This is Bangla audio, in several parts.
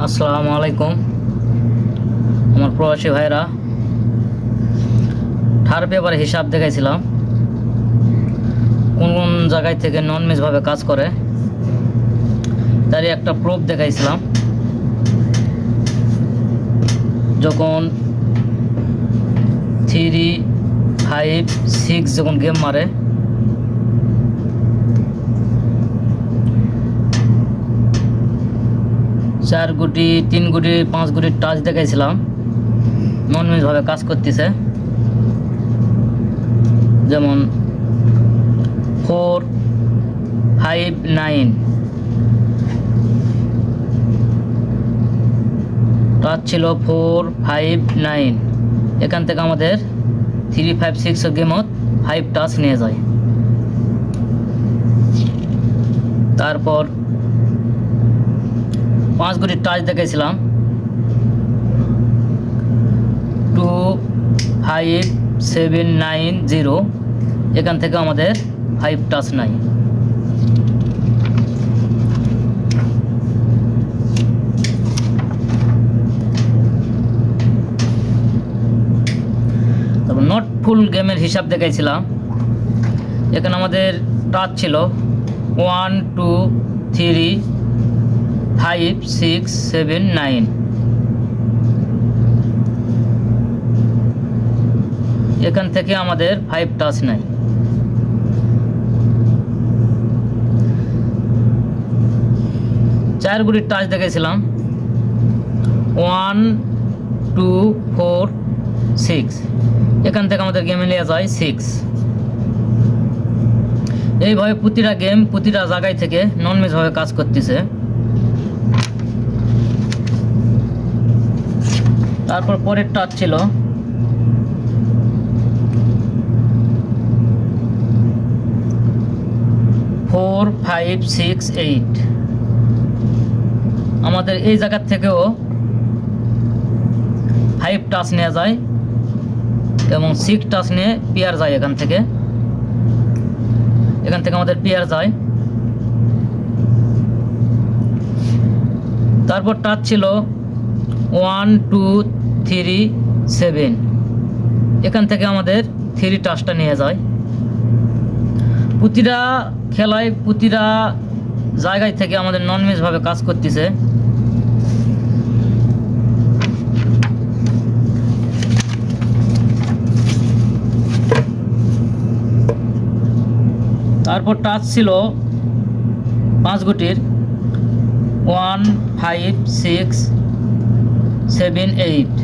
আসসালামু আলাইকুম। আমার প্রবাসী ভাইরা, ঠার পেপারে হিসাব দেখাইছিলাম। কোন কোন জায়গায় থেকে নন মিসভাবে কাজ করে, তারই একটা প্রুফ দেখাইছিলাম। যখন থ্রি ফাইভ সিক্স যখন গেম মারে চার গুটি, তিন গুটি, পাঁচ গুটির টাচ দেখাইছিলাম। নন মিসভাবে কাজ করতেছে। যেমন ফোর ফাইভ নাইন টাচ ছিল ফোর ফাইভ নাইন এখান থেকে আমাদের থ্রি ফাইভ সিক্স গেমত ফাইভ টাচ নিয়ে যায়। তারপর পাঁচ গুটি টাচ দেখেছিলাম two five seven nine zero. এখান থেকে আমাদের ফাইভ টাচ নাই। তারপর নট ফুল গেমের হিসাব দেখাইছিলাম। এখানে আমাদের টাচ ছিল। One two three five six seven nine এখান থেকে আমাদের ফাইভ টাচ নাই চার গুড়ির টাচ দেখেছিলাম। ওয়ান টু ফোর সিক্স এখান থেকে আমাদের গেমে নিয়ে যায় সিক্স এইভাবে প্রতিটা গেম প্রতিটা জায়গায় থেকে নন মিসভাবে কাজ করতেছে। তারপর পরের টাচ ছিল। ফোর ফাইভ সিক্স এইট আমাদের এই জায়গার থেকেও ফাইভ টাচ নেওয়া যায় এবং সিক্স টাচ নিয়ে পেয়ার যায় এখান থেকে। এখান থেকে আমাদের পেয়ার যায়। তারপর টাচ ছিল ওয়ান টু থ্রি সেভেন। এখান থেকে আমাদের থ্রি টাচটা নিয়ে যায়। প্রতিটা খেলায় প্রতিটা জায়গায় থেকে আমাদের মিসভাবে কাজ করতেছে। তারপর টাচ ছিল পাঁচ গুটির। One, five, six, seven, eight.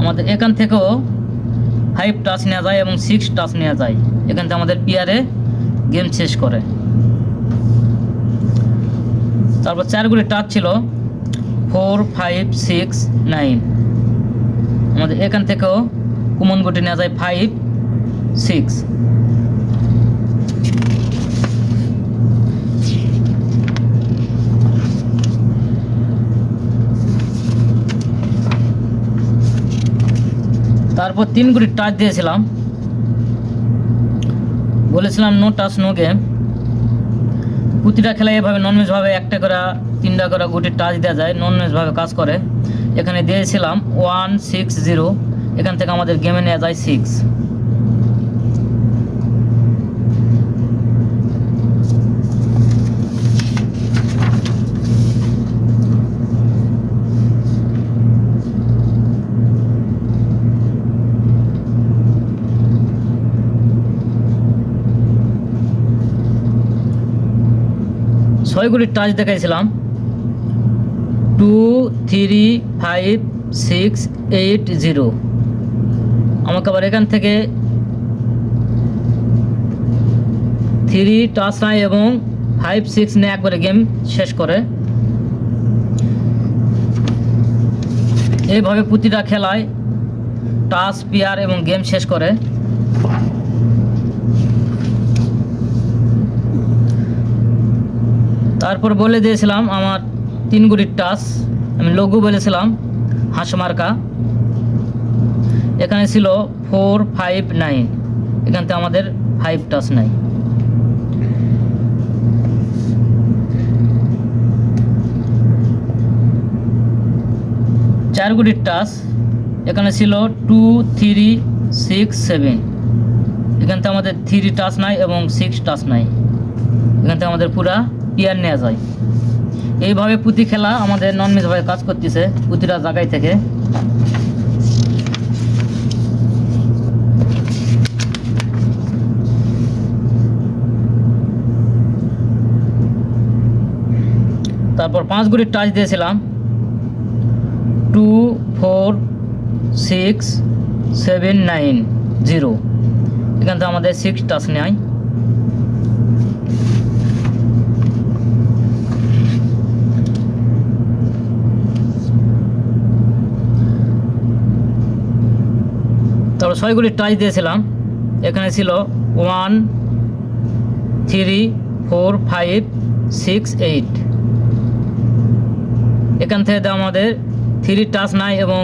আমাদের এখান থেকেও ফাইভ টাচ নেওয়া যায় এবং সিক্স টাচ নেওয়া যায়। এখান থেকে আমাদের পিয়ারে গেম শেষ করে। তারপর চারগুলি টাচ ছিল। ফোর ফাইভ সিক্স নাইন আমাদের এখান থেকেও কুমন গুটি নেওয়া যায় ফাইভ সিক্স তারপর তিন গুটি টাচ দিয়েছিলাম। বলেছিলাম নো টাচ নো গেম প্রতিটা খেলায় এভাবে নন ভাবে একটা করে, তিনটা করে গুটি টাচ দেওয়া যায় নন ভাবে কাজ করে। এখানে দিয়েছিলাম ওয়ান সিক্স জিরো এখান থেকে আমাদের গেমে নেওয়া যায় সিক্স ছয়গুলি টাচ দেখাইছিলাম। Two three five six eight zero আমাকে আবার এখান থেকে থ্রি টাচ নাই এবং ফাইভ সিক্স নিয়ে একবারে গেম শেষ করে। এইভাবে প্রতিটা খেলায় টাচ পিয়ার এবং গেম শেষ করে। তারপর বলে দিয়েছিলাম আমার তিন গুড়ির টাচ, আমি লঘু বলেছিলাম, হাঁস মার্কা। এখানে ছিল ফোর, ফাইভ, নাইন। এখান থেকে আমাদের ফাইভ টাচ নাই। চার গুটির টাচ, এখানে ছিল টু, থ্রি, সিক্স, সেভেন। এখান থেকে আমাদের থ্রি টাচ নাই এবং সিক্স টাচ নাই। এখান থেকে আমাদের পুরা পিয়ার নেওয়া যায়। এইভাবে পুঁতি খেলা আমাদের নন মিসভাবে কাজ করতেছে প্রতিটা জায়গায় থেকে। তারপর পাঁচ গুড়ির টাচ দিয়েছিলাম। Two four six seven nine zero এখান থেকে আমাদের সিক্স টাচ নেয়। তারপর ছয়গুলি টাচ দিয়েছিলাম। এখানে ছিল one three four five six eight এখান থেকে আমাদের থ্রি টাচ নাই এবং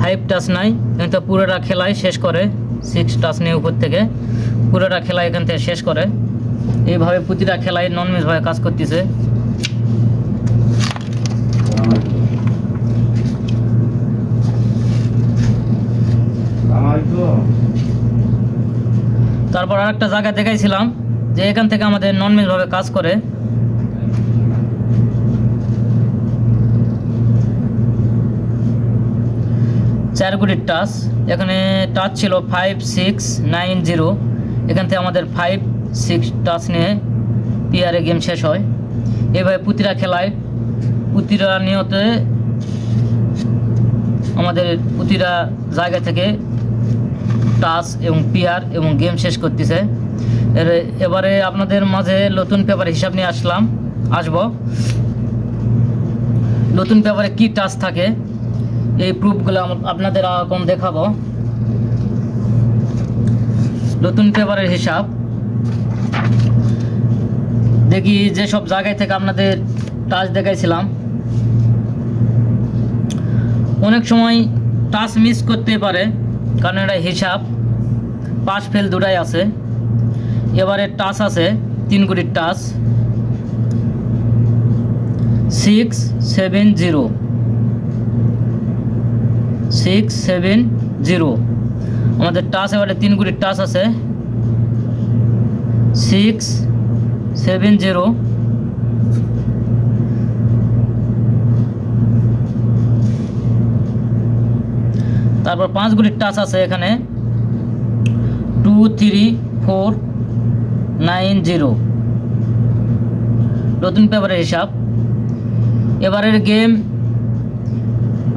ফাইভ টাচ নাই। থেকে পুরোটা খেলায় শেষ করে সিক্স টাচ নিয়ে উপর থেকে পুরোটা খেলা এখান থেকে শেষ করে। এইভাবে প্রতিটা খেলায় নন মিসভাবে কাজ করতেছে। তারপর আরেকটা জায়গা দেখাইছিলাম যে এখান থেকে আমাদের নন মিসভাবে কাজ করে। চার গুটির টাচ এখানে টাচ ছিল ফাইভ সিক্স নাইন জিরো এখান থেকে আমাদের ফাইভ সিক্স টাচ নিয়ে পিয়ারে গেম শেষ হয়। এভাবে পুতিরা খেলায়। পুতিরা নিয়তে আমাদের প্রতিটা জায়গা থেকে টাচ এবং পিয়ার এবং গেম শেষ করতেছে। এবারে আপনাদের মাঝে নতুন পেপার হিসাব নিয়ে আসলাম, আসব। নতুন পেপারে কি টাচ থাকে, এই প্রুফগুলো আপনাদের এখন দেখাবো। নতুন পেপারের হিসাব। দেখি যেসব জায়গায় থেকে আপনাদের টাচ দেখাইছিলাম। অনেক সময় টাচ মিস করতে পারে। এটা হিসাব। পাস ফেল দুটাই আছে। এবারে টাচ আছে, তিন কোটির touch. Six, seven, zero. Six, seven, zero. আমাদের টাচ এবারে তিন কোটির টাচ আছে। Six, seven, zero. তারপর পাঁচ গুলির টাচ আছে এখানে। Two, three, four, nine, zero. নতুন পেপারের হিসাব। এবারের গেম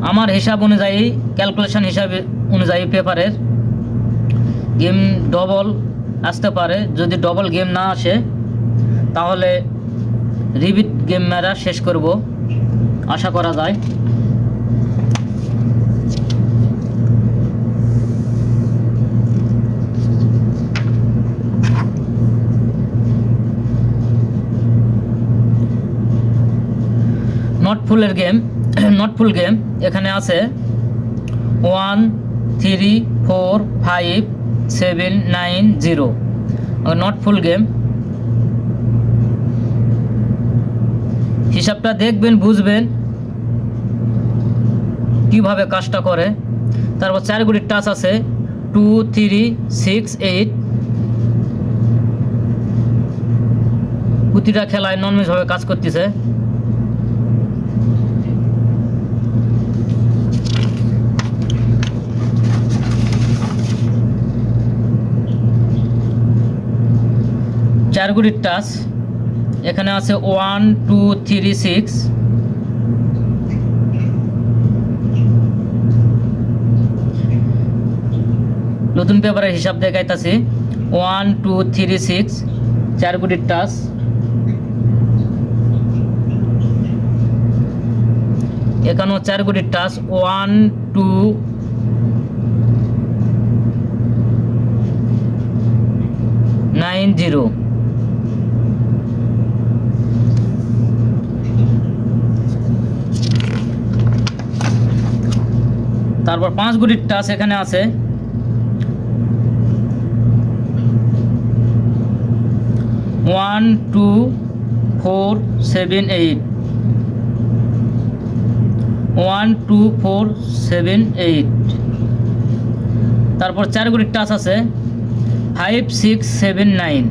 আমার হিসাব অনুযায়ী, ক্যালকুলেশন হিসাব অনুযায়ী পেপারের গেম ডবল আসতে পারে। যদি ডবল গেম না আসে, তাহলে রিপিট গেম মেরা শেষ করব। আশা করা যায় নট ফুলের গেম নট ফুল গেম এখানে আছে one three four five seven nine zero not full game হিসাবটা দেখবেন, বুঝবেন কীভাবে কাজটা করে। তারপর চার গুলির টাচ আছে টু থ্রি সিক্স এইট প্রতিটা খেলায় ননমেজভাবে কাজ করতেছে। চার গুড়ির টাচ। এখানে আছে ওয়ান, টু, থ্রি, সিক্স। নতুন পেপারের হিসাব দেখাইতাছি, ওয়ান, টু, থ্রি, সিক্স চার গুড়ির টাচ। এখানেও চার গুড়ির touch, one, two. Nine, zero. তারপর পাঁচ গুটির টাচ এখানে আছে। One, two, four, seven, eight. One, two, four, seven, eight. তারপর চার গুড়ির টাচ আছে। Five, six, seven, nine.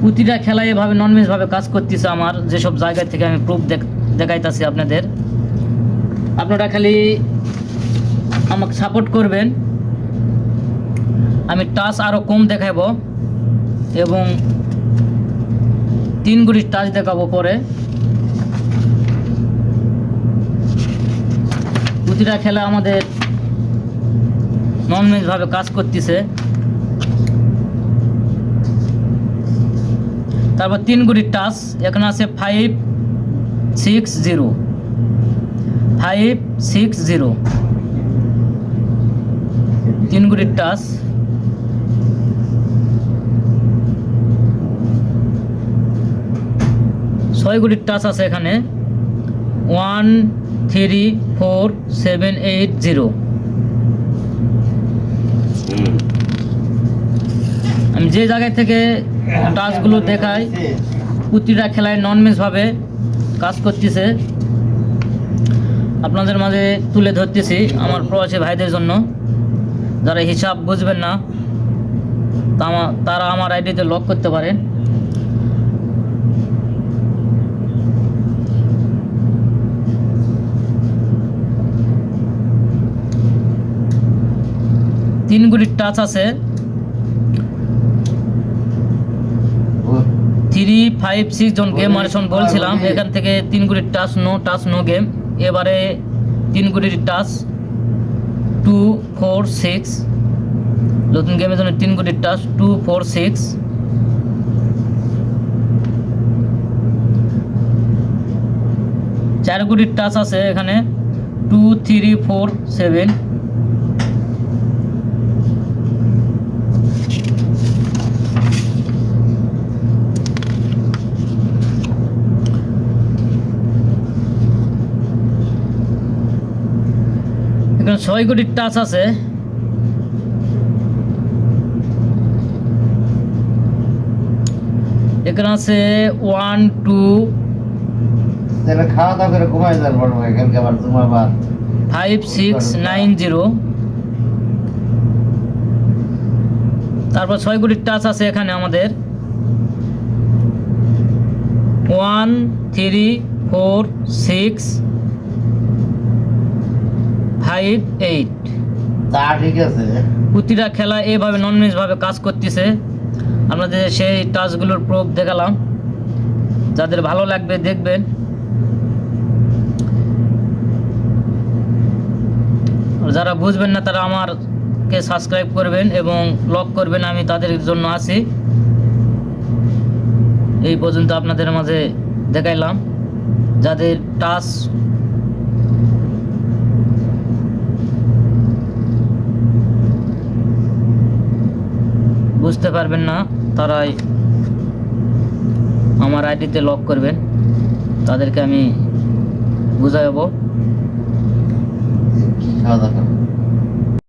প্রতিটা খেলায় এভাবে ননভেজভাবে কাজ করতেছে আমার, যেসব জায়গা থেকে আমি প্রুফ দেখাইতেছি আপনাদের। আপনারা খালি আমাকে সাপোর্ট করবেন। আমি টাচ আরও কম দেখাবো এবং তিন গুড়ির টাচ দেখাবো পরে। প্রতিটা খেলা আমাদের ননভেজভাবে কাজ করতেছে। তারপর তিন গুড়ির টাচ এখানে আছে five six zero five six zero তিন গুড়ির টাচ ছয় গুড়ির টাচ আছে এখানে। One, three, four, seven, eight, zero. আমি যে জায়গায় থেকে টাচগুলো দেখাই, প্রতিটা খেলায় নন ভাবে কাজ করতেছে। আপনাদের মাঝে তুলে ধরতেছি আমার প্রবাসী ভাইদের জন্য। যারা হিসাব বুঝবেন না তারা আমার আইডিতে লক করতে পারেন তিন গুলির টাচ আছে থ্রি ফাইভ সিক্স জন গেম মারেশন বলছিলাম এখান থেকে তিন গুলির touch no touch no game. এবারে তিন গুলির টাচ টু ফোর সিক্স। নতুন গেমের জন্য তিন গুলির টাচ টু ফোর সিক্স। চার গুলির টাচ আছে এখানে টু থ্রি ফোর সেভেন। এখানে ছয় কোটির টাচ আছে। এখানে আছে ওয়ান টু খাওয়া দাওয়া করে ঘুমাই যান বড় ভাই কালকে আবার ঘুমাবার ফাইভ সিক্স নাইন জিরো তারপর ছয় কোটির টাচ আছে এখানে আমাদের। One three four six five eight. তা ঠিক আছে। প্রতিটা খেলা এভাবে ভাবে কাজ করতেছে। আপনাদের সেই টাচগুলোর প্রুফ দেখালাম। যাদের ভালো লাগবে দেখবেন। যারা বুঝবেন না তারা আমারকে সাবস্ক্রাইব করবেন এবং লক করবেন আমি তাদের জন্য আছি। এই পর্যন্ত আপনাদের মাঝে দেখাইলাম। যাদের টাচ বুঝতে পারবেন না তারাই আমার আইডিতে লক করবেন। তাদেরকে আমি দাওয়া করব